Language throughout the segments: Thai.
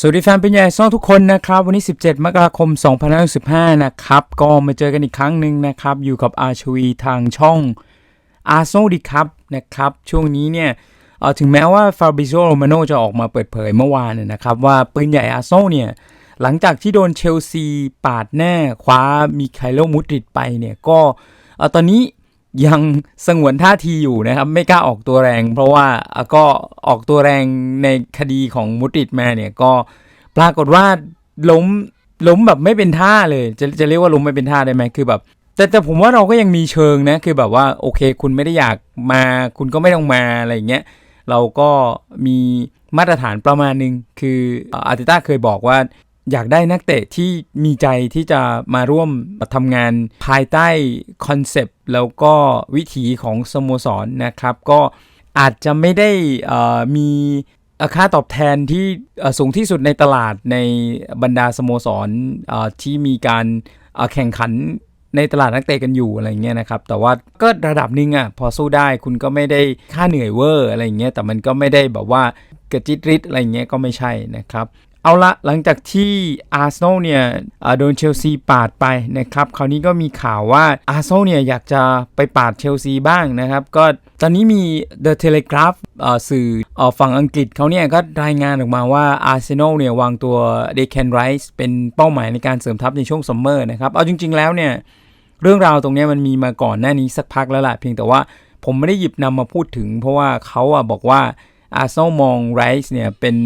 สวัสดีแฟนเป็นใหญ่ซ่องทุกคนนะครับ วันนี้ 17 มกราคม2015นะครับ ก็มาเจอกันอีกครั้งหนึ่งนะครับ อยู่กับอาชวีทางช่องอาโซดีครับนะครับ ช่วงนี้เนี่ยเออถึงแม้ว่าฟาบิโ o โรมาโนจะออกมาเปิดเผยเมื่อวานนะครับ ว่าปืนใหญ่อาโซเนี่ยหลังจากที่โดนเชลซีปาดแน่คว้ามีไคโลมุดริดไปเนี่ยก็เออตอนนี้ ยังสงวนท่าทีอยู่นะครับ ไม่กล้าออกตัวแรง เพราะว่าก็ออกตัวแรงในคดีของมุดริดมาเนี่ยก็ปรากฏว่าล้มล้มแบบไม่เป็นท่าเลย จะจะเรียกว่าล้มไม่เป็นท่าได้ไหมคือแบบ แต่แต่ผมว่าเราก็ยังมีเชิงนะ คือแบบว่าโอเค คุณไม่ได้อยากมาคุณก็ไม่ต้องมาอะไรอย่างเงี้ยเราก็มีมาตรฐานประมาณหนึ่งคืออาร์เตต้าเคยบอกว่า อยากได้นักเตะที่มีใจที่จะมาร่วมทำงานภายใต้คอนเซปต์แล้วก็วิถีของสโมสรนะครับ ก็อาจจะไม่ได้มีค่าตอบแทนที่สูงที่สุดในตลาดในบรรดาสโมสรที่มีการแข่งขันในตลาดนักเตะกันอยู่อะไรเงี้ยนะครับ แต่ว่าก็ระดับหนึงอะพอสู้ได้คุณก็ไม่ได้ค่าเหนื่อยเวอร์อะไรเงี้ยแต่มันก็ไม่ได้แบบว่ากระจิตริดอะไรเงี้ยก็ไม่ใช่นะครับ เอาละหลังจากที่อาร์เซนอลเนี่ยโดนเชลซีปาดไปนะครับคราวนี้ก็มีข่าวว่าอาร์เซนอลเนี่ยอยากจะไปปาดเชลซีบ้างนะครับ ก็ตอนนี้มี The Telegraph สื่ออฝั่งอังกฤษเขาเนี่ยก็รายงานออกมาว่าอาร์เซนอลเนี่ยวางตัวเดค a นไรส์เป็นเป้าหมายในการเสริมทัพในช่วงซัมเมอร์นะครับ เอาจริง ๆแล้วเนี่ยเรื่องราวตรงนี้มันมีมาก่อนหน้านี้สักพักแล้วล่ะเพียงแต่ว่าผมไม่ได้หยิบนำมาพูดถึง เพราะว่าเขาอะบอกว่าอาร์เซนอลมองไรส์เนี่ยเป็น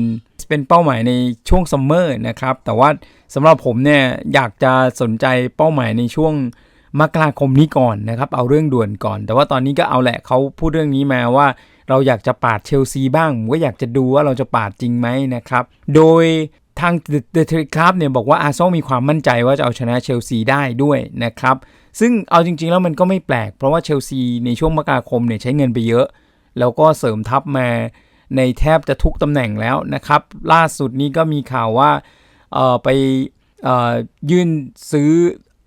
เป็นเป้าหมายในช่วงซัมเมอร์นะครับ แต่ว่าสำหรับผมเนี่ยอยากจะสนใจเป้าหมายในช่วงมกราคมนี้ก่อนนะครับ เอาเรื่องด่วนก่อน แต่ว่าตอนนี้ก็เอาแหละเขาพูดเรื่องนี้มาว่า เราอยากจะปาดเชลซีบ้างผมก็อยากจะดูว่าเราจะปาดจริงไหมนะครับ โดยทางเดอะทเลกราฟเนี่ยบอกว่าอาร์เซนอลมีความมั่นใจว่าจะเอาชนะเชลซีได้ด้วยนะครับ ซึ่งเอาจริงๆแล้วมันก็ไม่แปลก เพราะว่าเชลซีในช่วงมกราคมเนี่ยใช้เงินไปเยอะ แล้วก็เสริมทัพมา ในแทบจะทุกตำแหน่งแล้วนะครับ ล่าสุดนี้ก็มีข่าวว่าไปยื่นซื้อ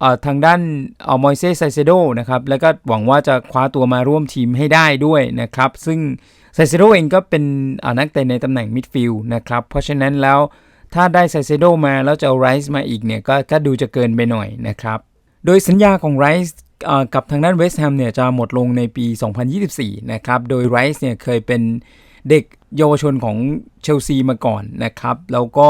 อทางด้านอมอยเซสไซเซโดนะครับ แล้วก็หวังว่าจะคว้าตัวมาร่วมทีมให้ได้ด้วยนะครับ ซึ่งไซเซโดเองก็เป็นนักเตะในตำแหน่งมิดฟิลด์นะครับ เพราะฉะนั้นแล้วถ้าได้ไซเซโดมาแล้วจะเอาไรส์มาอีกเนี่ยก็ก็ดูจะเกินไปหน่อยนะครับ โดยสัญญาของไรส์กับทางด้านเวสต์แฮมเนี่ยจะหมดลงในปี 2024 นะครับ โดยไรส์เนี่ยเคยเป็น เด็กเยาวชนของเชลซีมาก่อนนะครับ แล้วก็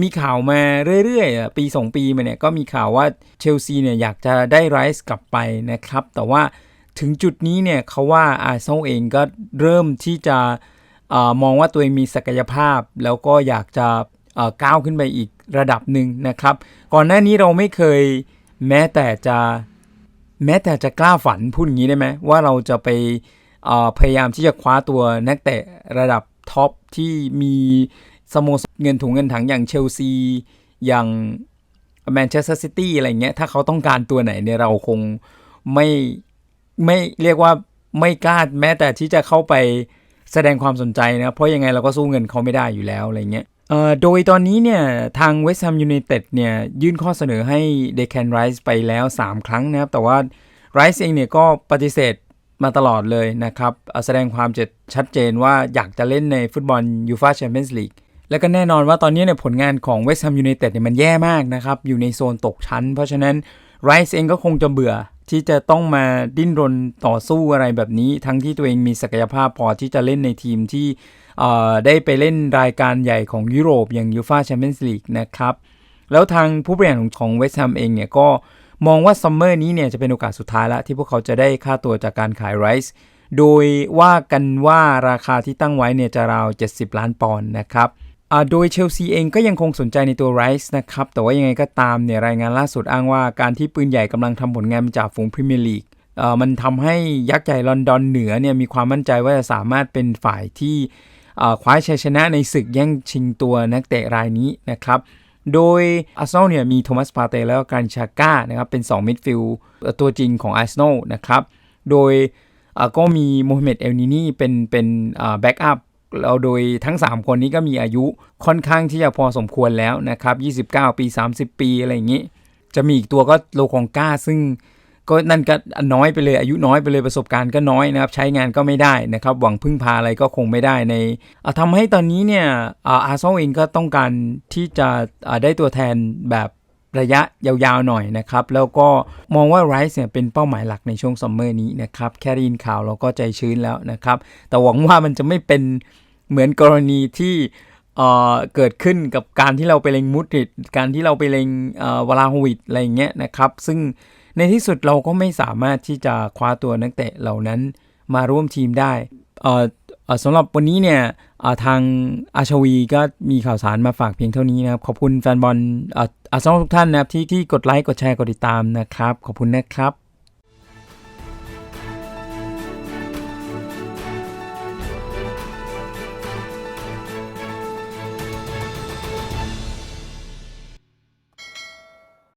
มีข่าวมาเรื่อยๆ ปี 2 ปีมาเนี่ยก็มีข่าวว่าเชลซีเนี่ยอยากจะได้ไรส์กลับไปนะครับ แต่ว่าถึงจุดนี้เนี่ยเขาว่าอาร์เซนอลเองก็เริ่มที่จะอมองว่าตัวเองมีศักยภาพ แล้วก็อยากจะก้าวขึ้นไปอีกระดับหนึ่งนะครับ ก่อนหน้านี้เราไม่เคยแม้แต่จะแม้แต่จะกล้าฝันพูดอย่างนี้ได้ไหมว่าเราจะไป พยายามที่จะคว้าตัวนักเตะระดับท็อปที่มีสโมสรเงินถุงเงินถังอย่างเชลซี อย่างแมนเชสเตอร์ซิตี้อะไรเงี้ย ถ้าเขาต้องการตัวไหนเนี่ยเราคงไม่ไม่เรียกว่าไม่กล้าแม้แต่ที่จะเข้าไปแสดงความสนใจนะ เพราะยังไงเราก็สู้เงินเขาไม่ได้อยู่แล้วอะไรเงี้ยโดยตอนนี้เนี่ย ทางเวสต์แฮมยูไนเต็ดเนี่ย ยื่นข้อเสนอให้เดค a นไรส์ไปแล้ว 3 ครั้งนะครับ แต่ว่าไรส์เองเนี่ยก็ปฏิเสธ มาตลอดเลยนะครับ แสดงความจชัดเจนว่าอยากจะเล่นในฟุตบอลยูฟาแชมเปี้ยนส์ลีกแล้วก็แน่นอนว่าตอนนี้เนี่ยผลงานของเวสต์แฮมยูไนเต็ดเนี่ยมันแย่มากนะครับ อยู่ในโซนตกชั้น เพราะฉะนั้นไรส์เองก็คงจะเบื่อที่จะต้องมาดิ้นรนต่อสู้อะไรแบบนี้ ทั้งที่ตัวเองมีศักยภาพพอที่จะเล่นในทีมที่ได้ไปเล่นรายการใหญ่ของยุโรปอย่างยูฟาแชมเปี้ยนส์ลีกนะครับ แล้วทางผู้บริหารของเวสต์แฮมเองเนี่ยก็ มองว่าซัมเมอร์นี้เนี่ยจะเป็นโอกาสสุดท้ายแล้วที่พวกเขาจะได้ค่าตัวจากการขายไรส์โดยว่ากันว่าราคาที่ตั้งไว้เนี่ยจะราว 70 ล้านปอนด์นะครับโดยเชลซีเองก็ยังคงสนใจในตัวไรส์นะครับ แต่ว่ายังไงก็ตามเนี่ยรายงานล่าสุดอ้างว่าการที่ปืนใหญ่กำลังทำผลงานจากฝูงพรีเมียร์ลีกเอ่อมันทำให้ยักษ์ใหญ่ลอนดอนเหนือเนี่ยมีความมั่นใจว่าจะสามารถเป็นฝ่ายที่คว้าชัยชนะในศึกแย่งชิงตัวนักเตะรายนี้นะครับ โดยอาร์เซนอลเนี่ยมีโทมัสปาเต้แล้วก็การชาก้านะครับเป็น2มิดฟิลด์ตัวจริงของอาร์เซนอลนะครับ โดยก็มีโมฮัมเหม็ดเอลนินีเป็นเป็นแบ็กอัพแล้วโดยทั้ง 3 คนนี้ก็มีอายุค่อนข้างที่จะพอสมควรแล้วนะครับ 29 ปี 30 ปีอะไรอย่างนี้ จะมีอีกตัวก็โลคองก้าซึ่ง ก็นั่นก็น้อยไปเลยอายุน้อยไปเลยประสบการณ์ก็น้อยนะครับ ใช้งานก็ไม่ได้นะครับ หวังพึ่งพาอะไรก็คงไม่ได้ในอ่าทำให้ตอนนี้เนี่ยอาร์เซนอลเองก็ต้องการที่จะได้ตัวแทนแบบระยะยาวๆหน่อยนะครับ แล้วก็มองว่าไรซ์เนี่ยเป็นเป้าหมายหลักในช่วงซัมเมอร์นี้นะครับ แค่ได้ยินข่าวเราก็ใจชื้นแล้วนะครับ แต่หวังว่ามันจะไม่เป็นเหมือนกรณีที่เกิดขึ้นกับการที่เราไปเลงมุดริดการที่เราไปเลงวลาโฮวิดอะไรอย่างเงี้ยนะครับ ซึ่ง ในที่สุดเราก็ไม่สามารถที่จะคว้าตัวนักเตะเหล่านั้นมาร่วมทีมได้เออสำหรับวันนี้เนี่ยทางอาชวีก็มีข่าวสารมาฝากเพียงเท่านี้นะครับ ขอบคุณแฟนบอลเอ่ออาร์เซนอลทุกท่านนะครับที่ที่กดไลค์กดแชร์กดติดตามนะครับ ขอบคุณนะครับ